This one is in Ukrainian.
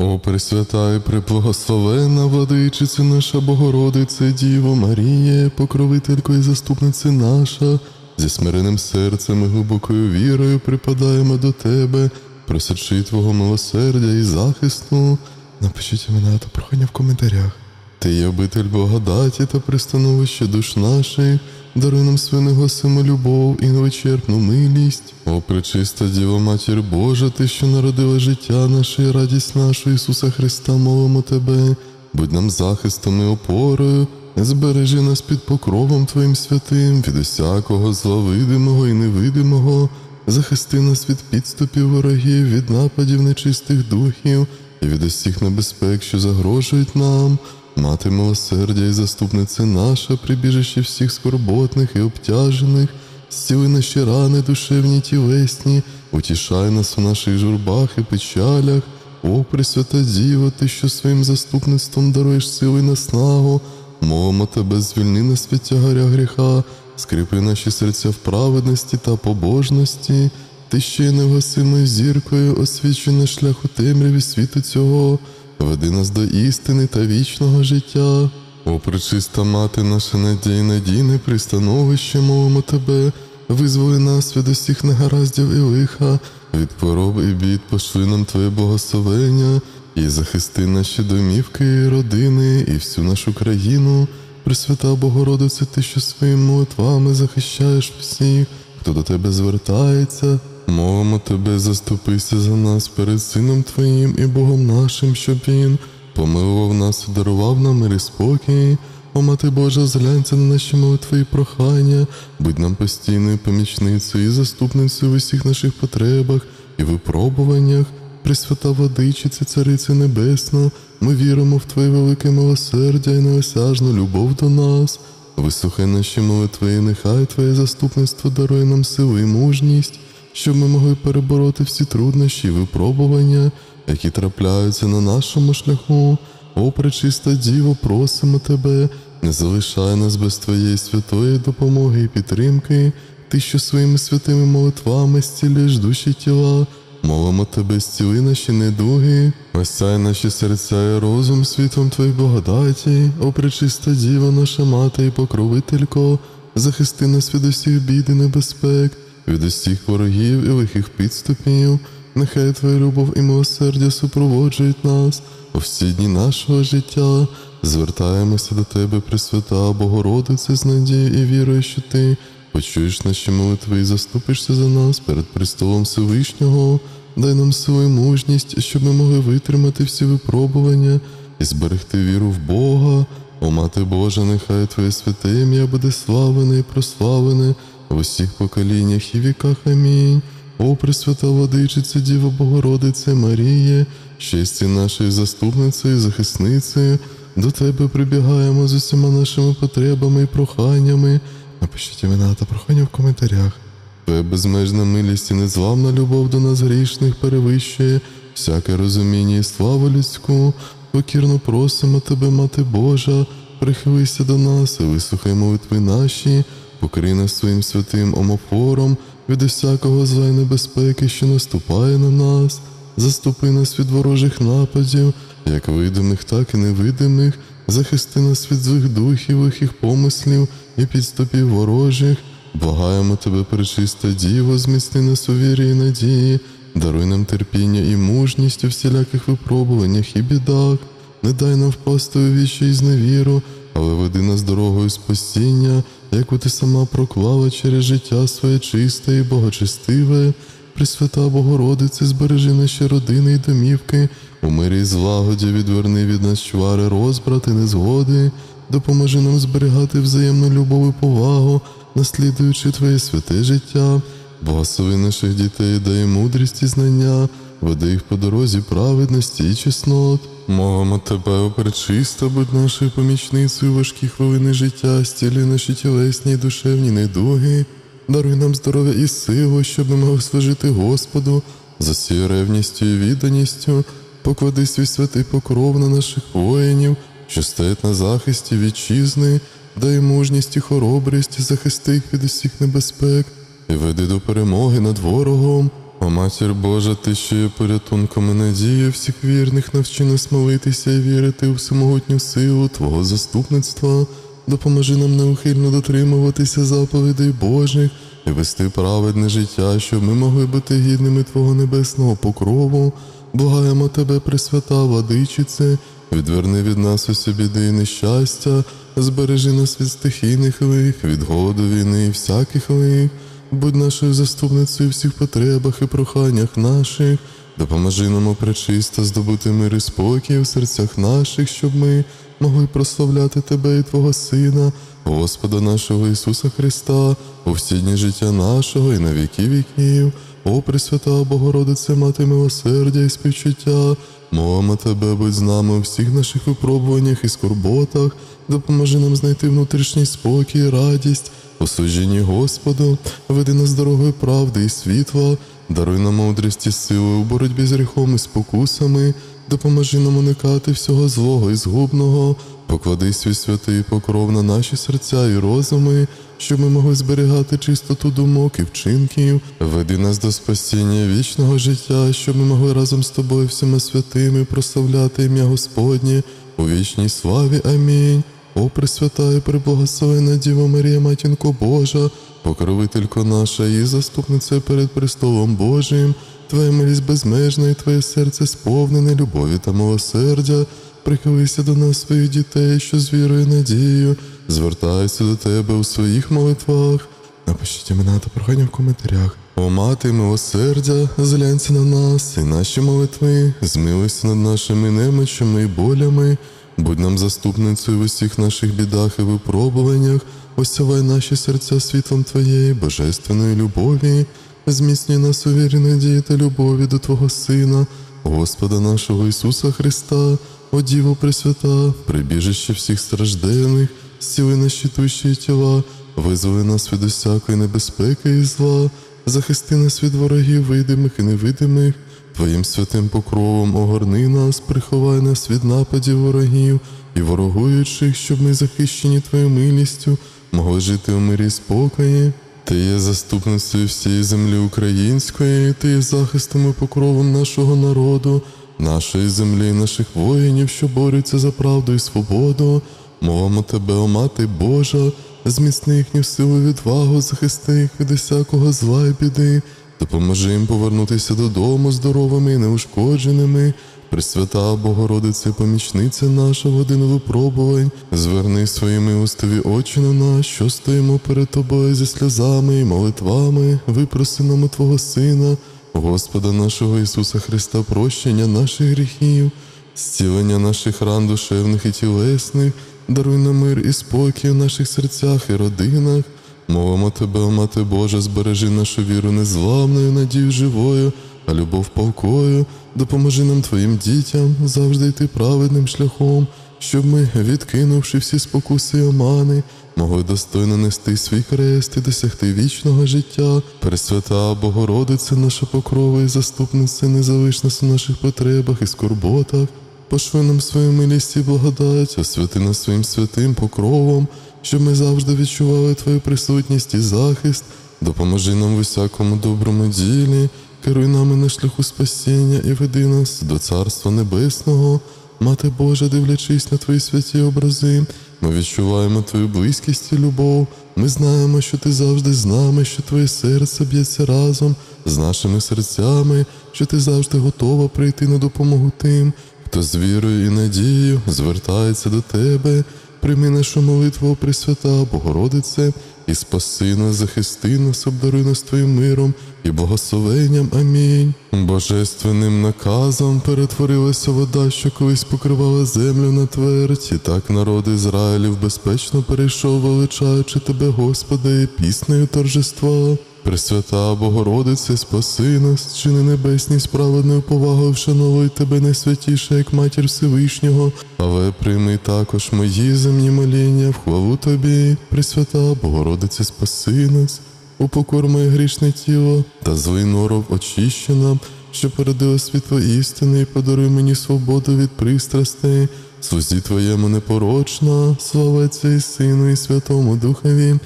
О, Пресвята і преблагословена владичице наша Богородице, Діво Маріє, покровителько і заступниця наша, зі смиреним серцем і глибокою вірою припадаємо до Тебе, просячи Твого милосердя і захисту. Напишіть імена та прохання в коментарях. Ти є обитель благодаті та пристановище душ наших, даруй нам негасиму любов і невичерпну милість. О, пречиста Діва Матір Божа, ти, що народила життя наше і радість нашу Ісуса Христа, молимо Тебе, будь нам захистом і опорою, збережи нас під покровом Твоїм святим, від усякого зла видимого і невидимого, захисти нас від підступів ворогів, від нападів нечистих духів і від усіх небезпек, що загрожують нам. Мати милосердя і заступниця наша, прибіжище всіх скорботних і обтяжених, зціли наші рани душевні тілесні, утішай нас у наших журбах і печалях. О, Пресвята Діва, ти, що своїм заступництвом даруєш сили і наснагу, мовимо тебе, звільни нас від тягаря гріха, скріпи наші серця в праведності та побожності, ти ще й невгасимою зіркою освічуй наш шлях у темряві світу цього. Веди нас до істини та вічного життя. О, пречиста мати, наша надія, надійне пристановище, мовимо тебе, визволи нас від усіх негараздів і лиха, від хвороб і бід пошли нам Твоє благословення, і захисти наші домівки, і родини, і всю нашу країну. Пресвята Богородице, ти, що своїми молитвами захищаєш всіх, хто до тебе звертається. Мовимо тебе, заступися за нас перед Сином Твоїм і Богом нашим, щоб Він помилував нас і дарував нам мир і спокій. О, Мати Божа, зглянься на наші молитви і прохання, будь нам постійною помічницею і заступницею в усіх наших потребах і випробуваннях. Пресвята Владичице, Царице Небесна, ми віримо в Твоє велике милосердя і неосяжну любов до нас. Вислухай наші молитви, і нехай Твоє заступництво дарує нам силу і мужність щоб ми могли перебороти всі труднощі і випробування, які трапляються на нашому шляху. О, пречиста Діво, просимо тебе, не залишай нас без Твоєї святої допомоги і підтримки, ти, що своїми святими молитвами зцілюєш душі тіла. Молимо тебе, зціли наші недуги, осяй наші серця і розум світом Твоїх благодаті, о пречиста Діва, наша мати і покровителько, захисти нас від усіх бід і небезпек від усіх ворогів і лихих підступів, нехай Твоя любов і милосердя супроводжують нас у всі дні нашого життя. Звертаємося до Тебе, Пресвята, Богородице, з надією і вірою, що Ти почуєш наші молитви і заступишся за нас перед престолом Всевишнього. Дай нам і мужність, щоб ми могли витримати всі випробування і зберегти віру в Бога. О, Мати Божа, нехай Твоє святе ім'я буде славене і прославлене в усіх поколіннях і віках. Амінь. О, Пресвята Владичиця, Діва Богородице Маріє, щасті нашої заступницею і захисницею, до Тебе прибігаємо з усіма нашими потребами і проханнями. Напишіть імена та прохання в коментарях. Твоя безмежна милість і незламна любов до нас грішних перевищує всяке розуміння і славу людську. Покірно просимо Тебе, Мати Божа, прихилися до нас і вислухай молитви наші, покрий нас своїм святим омофором від усякого зла й небезпеки, що наступає на нас, заступи нас від ворожих нападів, як видимих, так і невидимих, захисти нас від злих духів, лихих помислів і підступів ворожих. Благаємо тебе, пречиста Діво, зміцни нас у вірі і надії, даруй нам терпіння і мужність у всіляких випробуваннях і бідах, не дай нам впасти у вічі і зневіру, але веди нас дорогою спасіння, яку ти сама проклала через життя своє чисте і богочестиве. Пресвята Богородице, збережи наші родини і домівки, у мирі і злагоді відверни від нас чвари, розбрат і незгоди, допоможи нам зберігати взаємну любов і повагу, наслідуючи Твоє святе життя, благослови наших дітей, дай мудрість і знання, веди їх по дорозі праведності і чеснот. Мовимо тебе, о будь нашою помічницею важкі хвилини життя, стілі наші тілесні і душевні недуги. Даруй нам здоров'я і силу, щоб ми могли служити Господу за всією ревністю і відданістю, поклади свій святий покров на наших воїнів, що стоять на захисті вітчизни, дай мужність і хоробрість, захисти їх від усіх небезпек, і веди до перемоги над ворогом. Матір Божа, ти що є порятунком і надією всіх вірних, навчи нас молитися і вірити у всемогутню силу Твого заступництва. Допоможи нам неухильно дотримуватися заповідей Божих і вести праведне життя, щоб ми могли бути гідними Твого небесного покрову. Благаємо Тебе, Пресвята, Владичице, відверни від нас усі біди і нещастя, збережи нас від стихійних лих, від голоду війни і всяких лих. Будь нашою заступницею у всіх потребах і проханнях наших, допоможи нам, о пречиста, здобути мир і спокій у серцях наших, щоб ми могли прославляти Тебе і Твого Сина, Господа нашого Ісуса Христа, у всі дні життя нашого і на віки віків. О, Пресвята Богородице, Мати милосердя і співчуття, молимо Тебе, будь з нами у всіх наших випробуваннях і скорботах, допоможи нам знайти внутрішній спокій і радість. Служінні Господу, веди нас дорогою правди і світла, даруй нам мудрість і сили у боротьбі з гріхом і спокусами, допоможи нам уникати всього злого і згубного, поклади свій святий покров на наші серця і розуми, щоб ми могли зберігати чистоту думок і вчинків, веди нас до спасіння вічного життя, щоб ми могли разом з тобою всіма святими прославляти ім'я Господнє у вічній славі. Амінь. О, Пресвята і преблагословена Діва Марія, Матінко Божа, покровителько наша і заступниця перед престолом Божим, Твоя милість безмежна і Твоє серце сповнене любові та милосердя. Прихилися до нас своїх дітей, що з вірою і надією звертаються до Тебе у своїх молитвах. Напишіть імена та прохання в коментарях. О мати милосердя, зглянься на нас і наші молитви, змилуйся над нашими немочами і болями. Будь нам заступницею в усіх наших бідах і випробуваннях, осявай наші серця світлом Твоєї божественної любові, зміцнюй нас у вірі надії та любові до Твого Сина, Господа нашого Ісуса Христа, о Діво Пресвята, прибіжище всіх стражденних, зціли наші душі і тіла, визволи нас від усякої небезпеки і зла, захисти нас від ворогів видимих і невидимих. Твоїм святим покровом огорни нас, приховай нас від нападів ворогів і ворогуючих, щоб ми, захищені Твоєю милістю, могли жити у мирі спокої. Ти є заступницею всієї землі української, ти є захистом і покровом нашого народу, нашої землі, наших воїнів, що борються за правду і свободу. Мовимо тебе, о мати Божа, зміцни їхню силу відвагу, захисти їх від усякого зла і біди. Допоможи їм повернутися додому здоровими і неушкодженими. Пресвята Богородице, помічниця наша в годину випробувань, зверни свої милостиві очі на нас, що стоїмо перед тобою зі сльозами і молитвами, випроси нам Твого Сина, Господа нашого Ісуса Христа, прощення наших гріхів, зцілення наших ран душевних і тілесних, даруй нам мир і спокій у наших серцях і родинах. Мовимо тебе, Мати Божа, збережи нашу віру незламною, надію живою, а любов палкою. Допоможи нам Твоїм дітям завжди йти праведним шляхом, щоб ми, відкинувши всі спокуси і омани, могли достойно нести свій хрест і досягти вічного життя. Пресвята Богородиця, наша покрова і заступниця, не залиш нас у наших потребах і скорботах. Пошви нам свою милість і благодать, освяти нас своїм святим покровом, щоб ми завжди відчували Твою присутність і захист, допоможи нам в усякому доброму ділі, керуй нами на шляху спасіння і веди нас до Царства Небесного. Мати Божа, дивлячись на Твої святі образи, ми відчуваємо Твою близькість і любов. Ми знаємо, що Ти завжди з нами, що Твоє серце б'ється разом з нашими серцями, що Ти завжди готова прийти на допомогу тим, хто з вірою і надією звертається до Тебе. Прийми нашу молитву, Пресвята, Богородице, і спаси нас, захисти нас, обдаруй нас Твоїм миром і благословенням. Амінь. Божественним наказом перетворилася вода, що колись покривала землю на твердь, і так народ Ізраїлів безпечно перейшов, величаючи Тебе, Господи, піснею торжества. Пресвята Богородице, спаси нас, чини небесні справедною повагою, вшановуй тебе найсвятіше, як матір Всевишнього, але прийми також мої земні моління в хвалу тобі, Пресвята Богородице, спаси нас, упокор моє грішне тіло та злий норов очищена, що породила світло істини і подаруй мені свободу від пристрастей, слузі твоєму непорочна, слава Отцю і Сину і Святому Духові